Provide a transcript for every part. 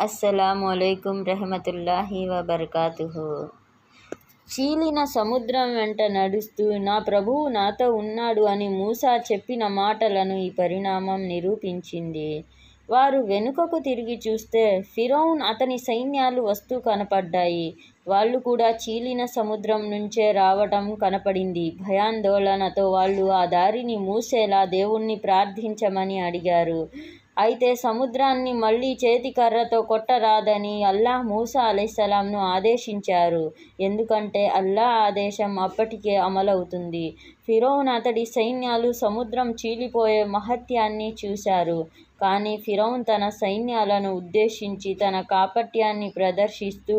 అస్సలాము అలైకుం రహమతుల్లాహి వబర్కాతుహు. చీలిన సముద్రం వెంట నడుస్తూ నా ప్రభువు నాతో ఉన్నాడు అని మూసా చెప్పిన మాటలను ఈ పరిణామం నిరూపించింది. వారు వెనుకకు తిరిగి చూస్తే ఫిరౌన్ అతని సైన్యాలు వస్తూ కనపడ్డాయి. వాళ్ళు కూడా చీలిన సముద్రం నుంచే రావటం కనపడింది. భయాందోళనతో వాళ్ళు ఆ దారిని మూసేలా దేవుణ్ణి ప్రార్థించమని అడిగారు. అయితే సముద్రాన్ని మళ్ళీ చేతికర్రతో కొట్టరాదని అల్లాహ్ మూసా అలైసలాంను ఆదేశించారు. ఎందుకంటే అల్లాహ్ ఆదేశం అప్పటికే అమలవుతుంది. ఫిరౌన్ అతడి సైన్యాలు సముద్రం చీలిపోయే మహత్యాన్ని చూశారు. కానీ ఫిరౌన్ తన సైన్యాలను ఉద్దేశించి తన కాపట్యాన్ని ప్రదర్శిస్తూ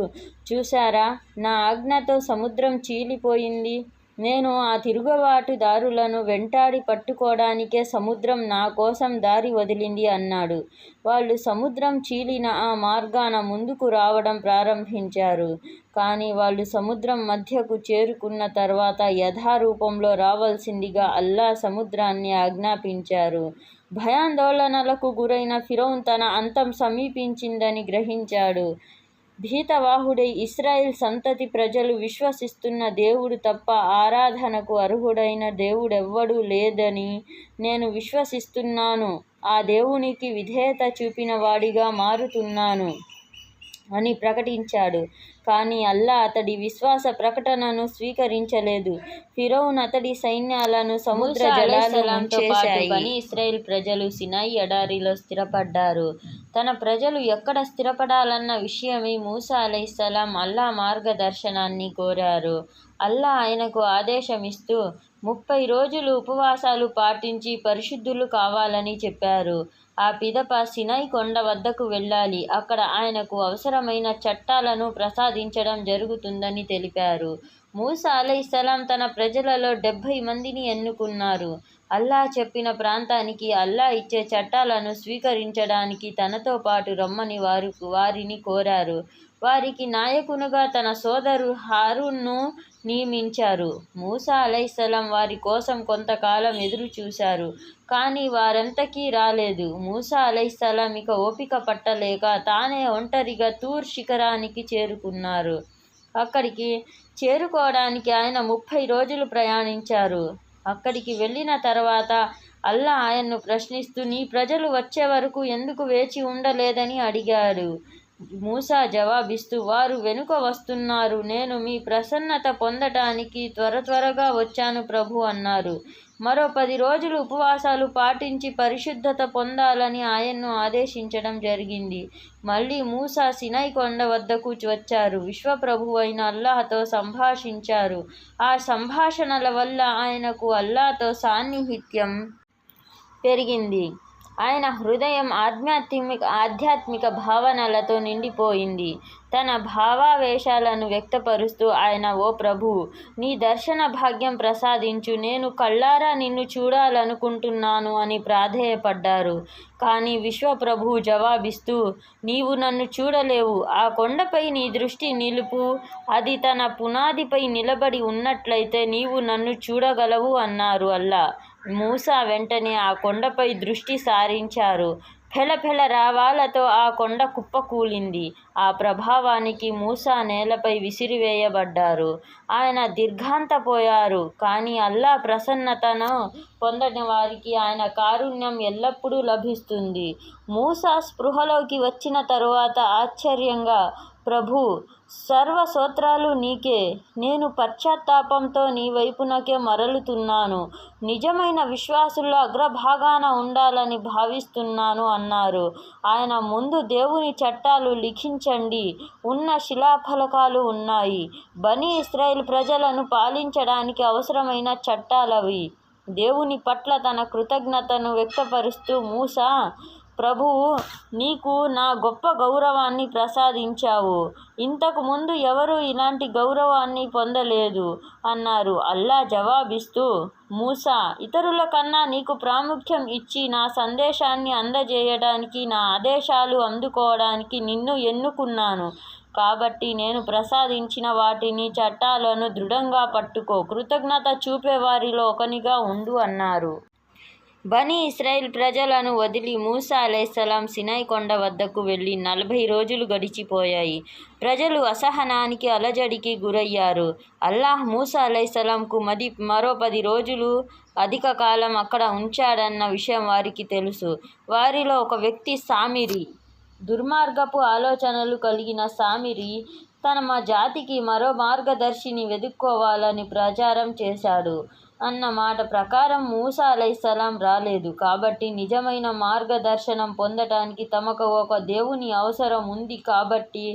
చూశారా? నా ఆజ్ఞతో సముద్రం చీలిపోయింది. నేను ఆ తిరుగుబాటుదారులను వెంటాడి పట్టుకోవడానికే సముద్రం నా కోసం దారి వదిలింది అన్నాడు. వాళ్ళు సముద్రం చీలిన ఆ మార్గాన ముందుకు రావడం ప్రారంభించారు. కానీ వాళ్ళు సముద్రం మధ్యకు చేరుకున్న తర్వాత యథారూపంలో రావాల్సిందిగా అల్లా సముద్రాన్ని ఆజ్ఞాపించారు. భయాందోళనలకు గురైన ఫిరౌన్ తన అంతం సమీపించిందని గ్రహించాడు. భీతవాహుడై ఇస్రాయిల్ సంతతి ప్రజలు విశ్వసిస్తున్న దేవుడు తప్ప ఆరాధనకు అర్హుడైన దేవుడెవ్వడూ లేదని నేను విశ్వసిస్తున్నాను. ఆ దేవునికి విధేయత చూపిన వాడిగా మారుతున్నాను అని ప్రకటించాడు. కానీ అల్లా అతడి విశ్వాస ప్రకటనను స్వీకరించలేదు. ఫిరౌన్ అతడి సైన్యాలను సముద్ర జలాలు ముంచేశాయి. బనీ ఇస్రాయిల్ ప్రజలు సినాయి ఎడారిలో స్థిరపడ్డారు. తన ప్రజలు ఎక్కడ స్థిరపడాలన్న విషయమై మూసా అలైసలాం అల్లా మార్గదర్శనాన్ని కోరారు. అల్లా ఆయనకు ఆదేశమిస్తూ ముప్పై రోజులు ఉపవాసాలు పాటించి పరిశుద్ధులు కావాలని చెప్పారు. ఆ పిదప సినై కొండ వద్దకు వెళ్ళాలి. అక్కడ ఆయనకు అవసరమైన చట్టాలను ప్రసాదించడం జరుగుతుందని తెలిపారు. మూసా అలైసలాం తన ప్రజలలో డెబ్భై మందిని ఎన్నుకున్నారు. అల్లా చెప్పిన ప్రాంతానికి అల్లా ఇచ్చే చట్టాలను స్వీకరించడానికి తనతో పాటు రమ్మని వారు వారిని కోరారు. వారికి నాయకునుగా తన సోదరు హారూన్ను నియమించారు. మూసా అలైసలాం వారి కోసం కొంతకాలం ఎదురు చూశారు కానీ వారంతకీ రాలేదు. మూసా అలైసలాం ఇక ఓపిక పట్టలేక తానే ఒంటరిగా తూర్ శిఖరానికి చేరుకున్నారు. అక్కడికి చేరుకోవడానికి ఆయన ముప్పై రోజులు ప్రయాణించారు. అక్కడికి వెళ్ళిన తర్వాత అల్లా ఆయన్ను ప్రశ్నిస్తూ నీ ప్రజలు వచ్చే వరకు ఎందుకు వేచి ఉండలేదని అడిగాడు. మూసా జవాబిస్తూ వారు వెనుక వస్తున్నారు. నేను మీ ప్రసన్నత పొందటానికి త్వర త్వరగా వచ్చాను ప్రభు అన్నారు. మరో పది రోజులు ఉపవాసాలు పాటించి పరిశుద్ధత పొందాలని ఆయన్ను ఆదేశించడం జరిగింది. మళ్ళీ మూసా సినై కొండ వద్దకు వచ్చారు. విశ్వప్రభు అయిన అల్లాహతో సంభాషించారు. ఆ సంభాషణల వల్ల ఆయనకు అల్లాతో సాన్నిహిత్యం పెరిగింది. ఆయన హృదయం ఆధ్యాత్మిక ఆధ్యాత్మిక భావనలతో నిండిపోయింది. తన భావావేశాలను వ్యక్తపరుస్తూ ఆయన ఓ ప్రభు నీ దర్శన భాగ్యం ప్రసాదించు. నేను కళ్ళారా నిన్ను చూడాలనుకుంటున్నాను అని ప్రాధేయపడ్డారు. కానీ విశ్వప్రభు జవాబిస్తూ నీవు నన్ను చూడలేవు. ఆ కొండపై నీ దృష్టి నిలుపు. అది తన పునాదిపై నిలబడి ఉన్నట్లయితే నీవు నన్ను చూడగలవు అన్నారు అల్లా. మూసా వెంటనే ఆ కొండపై దృష్టి సారించారు. ఫెలఫెల రావాలతో ఆ కొండ కుప్పకూలింది ఆ ప్రభావానికి మూసా నేలపై విసిరివేయబడ్డారు. ఆయన దీర్ఘాంతపోయారు. కానీ అల్లా ప్రసన్నతను పొందని వారికి ఆయన కారుణ్యం ఎల్లప్పుడూ లభిస్తుంది. మూసా స్పృహలోకి వచ్చిన తరువాత ఆశ్చర్యంగా ప్రభు సర్వ సూత్రాలు నీకే. నేను పశ్చాత్తాపంతో నీ వైపునకే మరలుతున్నాను. నిజమైన విశ్వాసుల్లో అగ్రభాగాన ఉండాలని భావిస్తున్నాను అన్నారు. ఆయన ముందు దేవుని చట్టాలు లిఖించండి. ఉన్న శిలాఫలకాలు ఉన్నాయి. బనీ ఇస్రాయిల్ ప్రజలను పాలించడానికి అవసరమైన చట్టాలవి. దేవుని పట్ల తన కృతజ్ఞతను వ్యక్తపరుస్తూ మూసా ప్రభువు నీకు నా గొప్ప గౌరవాన్ని ప్రసాదించావు. ఇంతకు ముందు ఎవరూ ఇలాంటి గౌరవాన్ని పొందలేదు అన్నారు. అల్లా జవాబిస్తూ మూసా ఇతరుల కన్నా నీకు ప్రాముఖ్యం ఇచ్చి నా సందేశాన్ని అందజేయడానికి నా ఆదేశాలు అందుకోవడానికి నిన్ను ఎన్నుకున్నాను. కాబట్టి నేను ప్రసాదించిన వాటిని చట్టాలను దృఢంగా పట్టుకో. కృతజ్ఞత చూపే వారిలో ఒకనిగా ఉండు అన్నారు. బనీ ఇస్రాయిల్ ప్రజలను వదిలి మూసా అలైసలాం సినాయి కొండ వద్దకు వెళ్ళి నలభై రోజులు గడిచిపోయాయి. ప్రజలు అసహనానికి అలజడికి గురయ్యారు. అల్లాహ్ మూసా అలైసలాంకు మది మరో పది రోజులు అధిక కాలం అక్కడ ఉంచాడన్న విషయం వారికి తెలుసు. వారిలో ఒక వ్యక్తి సామిరి. దుర్మార్గపు ఆలోచనలు కలిగిన సామిరి తన మా జాతికి మరో మార్గదర్శిని వెదుక్కోవాలని ప్రచారం చేశాడు. అన్న మాట ప్రకారం మూసా అలైసలాం రాలేదు. కాబట్టి నిజమైన మార్గదర్శనం పొందటానికి తమకు ఒక దేవుని అవసరం ఉంది. కాబట్టి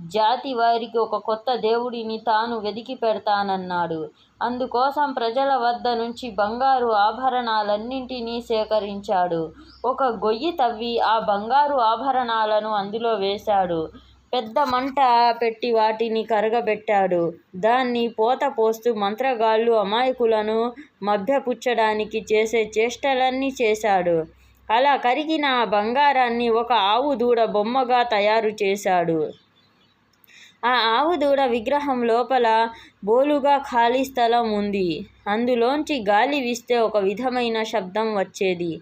జాతి వారికి ఒక కొత్త దేవుడిని తాను వెదికి పెడతానన్నాడు. అందుకోసం ప్రజల వద్ద నుంచి బంగారు ఆభరణాలన్నింటినీ సేకరించాడు. ఒక గొయ్యి తవ్వి ఆ బంగారు ఆభరణాలను అందులో వేశాడు. పెద్ద మంట పెట్టి వాటిని కరగబెట్టాడు. దాన్ని పోత పోస్తూ మంత్రగాళ్ళు అమాయకులను మభ్యపుచ్చడానికి చేసే చేష్టలన్నీ చేశాడు. అలా కరిగిన ఆ బంగారాన్ని ఒక ఆవు దూడ బొమ్మగా తయారు చేశాడు. ఆ ఆవు దూడ విగ్రహం లోపల బోలుగా ఖాళీ స్థలం ఉంది. అందులోంచి గాలి వీస్తే ఒక విధమైన శబ్దం వచ్చేది.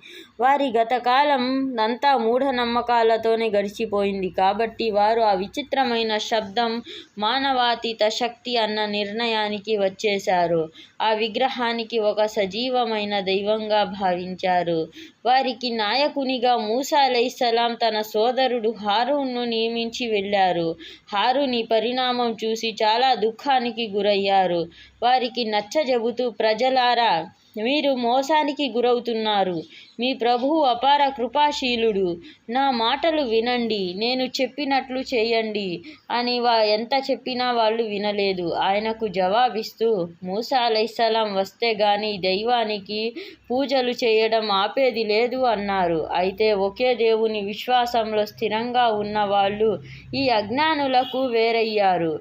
వారి గతకాలం అంతా మూఢనమ్మకాలతోనే గడిచిపోయింది. కాబట్టి వారు ఆ విచిత్రమైన శబ్దం మానవాతీత శక్తి అన్న నిర్ణయానికి వచ్చేశారు. ఆ విగ్రహానికి ఒక సజీవమైన దైవంగా భావించారు. వారికి నాయకునిగా మూసాలై సలాం తన సోదరుడు హారూన్ను నియమించి వెళ్ళారు. హారూన్ ఈ పరిణామం చూసి చాలా దుఃఖానికి గురయ్యారు వారికి నచ్చజెబుతూ ప్రజలారా మీరు మోసానికి గురవుతున్నారు. మీ ప్రభువు అపార కృపాశీలుడు. నా మాటలు వినండి నేను చెప్పినట్లు చేయండి అని వా ఎంత చెప్పినా వాళ్ళు వినలేదు. ఆయనకు జవాబిస్తూ మూసా అలైహిస్సలాం వస్తే గాని దైవానికి పూజలు చేయడం ఆపేది లేదు అన్నారు. అయితే ఒకే దేవుని విశ్వాసంలో స్థిరంగా ఉన్న వాళ్ళు ఈ అజ్ఞానులకు వేరయ్యారు.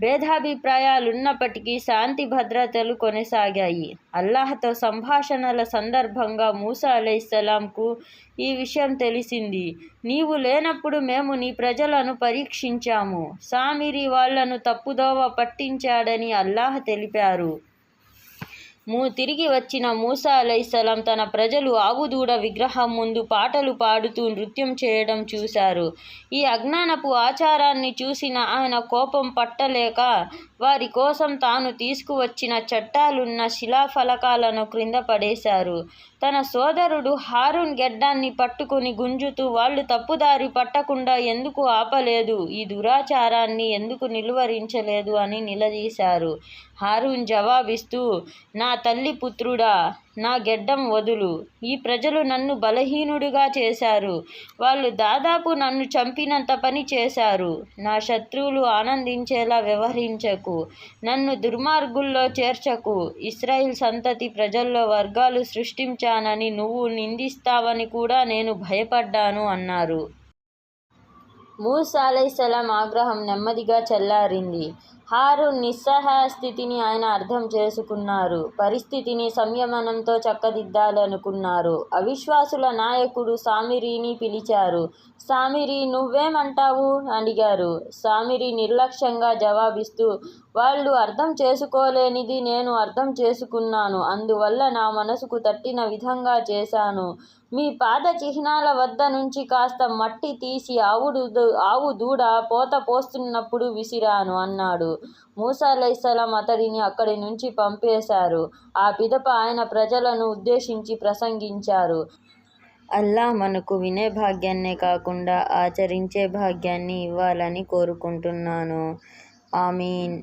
భేదాభిప్రాయాలున్నప్పటికీ శాంతి భద్రతలు కొనసాగాయి. అల్లాహ్తో సంభాషణల సందర్భంగా మూసా అలైహిస్సలాంకు ఈ విషయం తెలిసింది. నీవు లేనప్పుడు మేము నీ ప్రజలను పరీక్షించాము. సామిరి వాళ్ళను తప్పుదోవ పట్టించాడని అల్లాహ్ తెలిపారు. మూ తిరిగి వచ్చిన మూసా అలైహిస్సలాం తన ప్రజలు ఆవుదూడ విగ్రహం ముందు పాటలు పాడుతూ నృత్యం చేయడం చూశారు. ఈ అజ్ఞానపు ఆచారాన్ని చూసిన ఆయన కోపం పట్టలేక వారి కోసం తాను తీసుకువచ్చిన చట్టాలున్న శిలాఫలకాలను క్రింద పడేశారు. తన సోదరుడు హారూన్ గెడ్డాన్ని పట్టుకుని గుంజుతూ వాళ్ళు తప్పుదారి పట్టకుండా ఎందుకు ఆపలేదు? ఈ దురాచారాన్ని ఎందుకు నిలువరించలేదు అని నిలదీశారు. హారూన్ జవాబిస్తూ నా తల్లి పుత్రుడా నా గెడ్డం వదులు. ఈ ప్రజలు నన్ను బలహీనుడిగా చేశారు. వాళ్ళు దాదాపు నన్ను చంపినంత పని చేశారు. నా శత్రువులు ఆనందించేలా వ్యవహరించకు. నన్ను దుర్మార్గుల్లో చేర్చకు. ఇస్రాయిల్ సంతతి ప్రజల్లో వర్గాలు సృష్టించానని నువ్వు నిందిస్తావని కూడా నేను భయపడ్డాను అన్నారు. మూసా ఆగ్రహం నెమ్మదిగా చల్లారింది. హారు నిస్సహాయ స్థితిని ఆయన అర్థం చేసుకున్నారు. పరిస్థితిని సంయమనంతో చక్కదిద్దాలనుకున్నారు. అవిశ్వాసుల నాయకుడు సామిరిని పిలిచారు. సామిరి నువ్వేమంటావు? అడిగారు. సామిరి నిర్లక్ష్యంగా జవాబిస్తూ వాళ్ళు అర్థం చేసుకోలేనిది నేను అర్థం చేసుకున్నాను. అందువల్ల నా మనసుకు తట్టిన విధంగా చేశాను. మీ పాద చిహ్నాల వద్ద నుంచి కాస్త మట్టి తీసి ఆవుడు ఆవు దూడ పోత పోస్తున్నప్పుడు విసిరాను అన్నాడు. మూసా అలైహిస్సలాం అతడిని అక్కడి నుంచి పంపేశారు. ఆ పిదప ఆయన ప్రజలను ఉద్దేశించి ప్రసంగించారు. అల్లా మనకు వినే భాగ్యాన్నే కాకుండా ఆచరించే భాగ్యాన్ని ఇవ్వాలని కోరుకుంటున్నాను. ఆమీన్.